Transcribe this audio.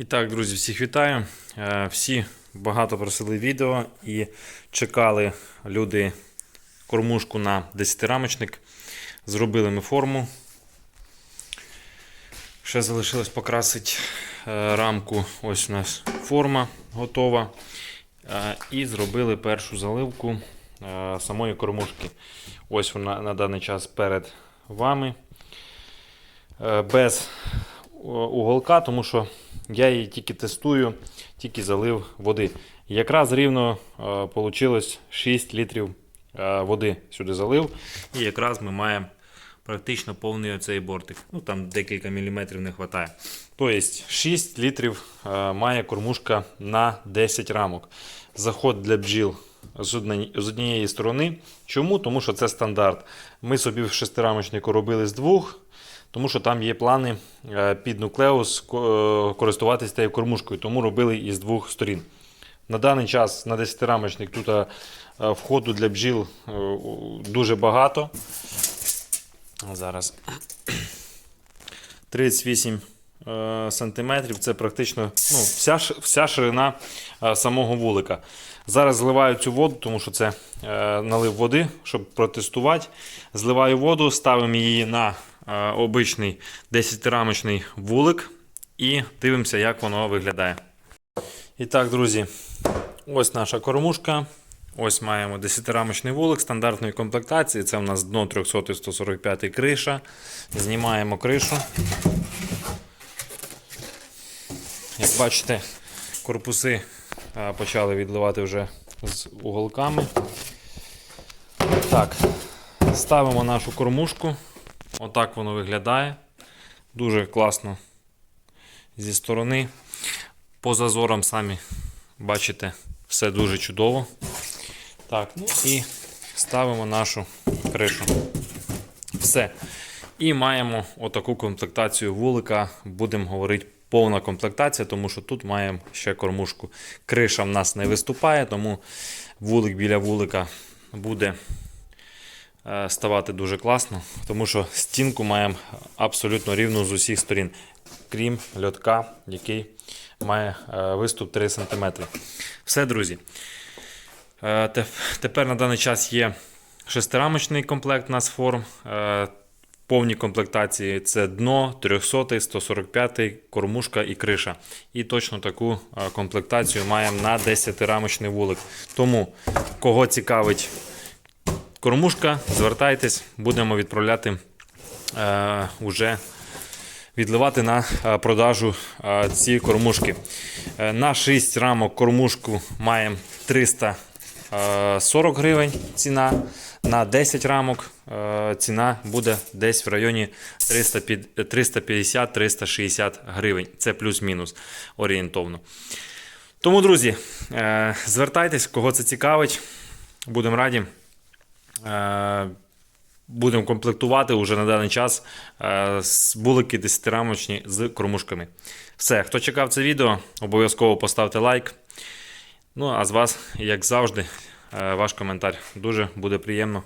І так, друзі, всіх вітаю. Е, Всі багато просили відео і чекали люди кормушку на 10-рамочник. Зробили ми форму. Ще залишилось покрасити е, рамку. Ось у нас форма готова. Е, І зробили першу заливку самої кормушки. Ось вона на даний час перед вами. Без уголка, тому що я її тільки тестую, тільки залив води. Якраз рівно вийшло 6 літрів е, води сюди залив. І якраз ми маємо практично повний оцей бортик. Ну там декілька міліметрів не вистачає. Тобто 6 літрів е, має кормушка на 10 рамок. Заход для бджіл з однієї сторони. Чому? Тому що це стандарт. Ми собі в шестирамочнику робили з двох. Тому що там є плани е, під нуклеус е, користуватися цією кормушкою, тому робили із двох сторін. На даний час на 10-рамочник тут е, входу для бджіл дуже багато. Зараз 38 е, сантиметрів це практично ну, вся, вся ширина самого вулика. Зараз зливаю цю воду, тому що це налив води, щоб протестувати. Зливаю воду, ставимо її на обичний 10-рамочний вулик і дивимося, як воно виглядає. І так, друзі, ось наша кормушка. Ось маємо 10-рамочний вулик стандартної комплектації. Це у нас дно 300-145 криша. Знімаємо кришу. Як бачите, корпуси е, почали відливати вже з уголками. Так, ставимо нашу кормушку. Отак воно виглядає. Дуже класно зі сторони. По зазорам самі бачите, все дуже чудово. Так, ну і ставимо нашу кришу. Все. І маємо отаку комплектацію вулика. Будемо говорити повна комплектація, тому що тут маємо ще кормушку. Криша в нас не виступає, тому вулик біля вулика буде ставати дуже класно, тому що стінку маємо абсолютно рівну з усіх сторін, крім льотка, який має е, виступ 3 см. Все, друзі. Е, Тепер на даний час є шестирамочний комплект у нас форм. Е, В повній комплектації це дно, 300, 145, кормушка і криша. І точно таку е, комплектацію маємо на 10-рамочний вулик. Тому, кого цікавить кормушка, звертайтесь, будемо відправляти е, уже відливати на е, продажу е, ці кормушки. Е, На 6 рамок кормушку маємо 340 гривень ціна. На 10 рамок е, ціна буде десь в районі 350-360 гривень. Це плюс-мінус орієнтовно. Тому, друзі, е, звертайтесь, кого це цікавить. Будемо раді. Е, Будемо комплектувати уже на даний час е, булики 10-рамочні з кормушками. Все, хто чекав це відео, обов'язково поставте лайк. Ну, а з вас, як завжди, е, ваш коментар. Дуже буде приємно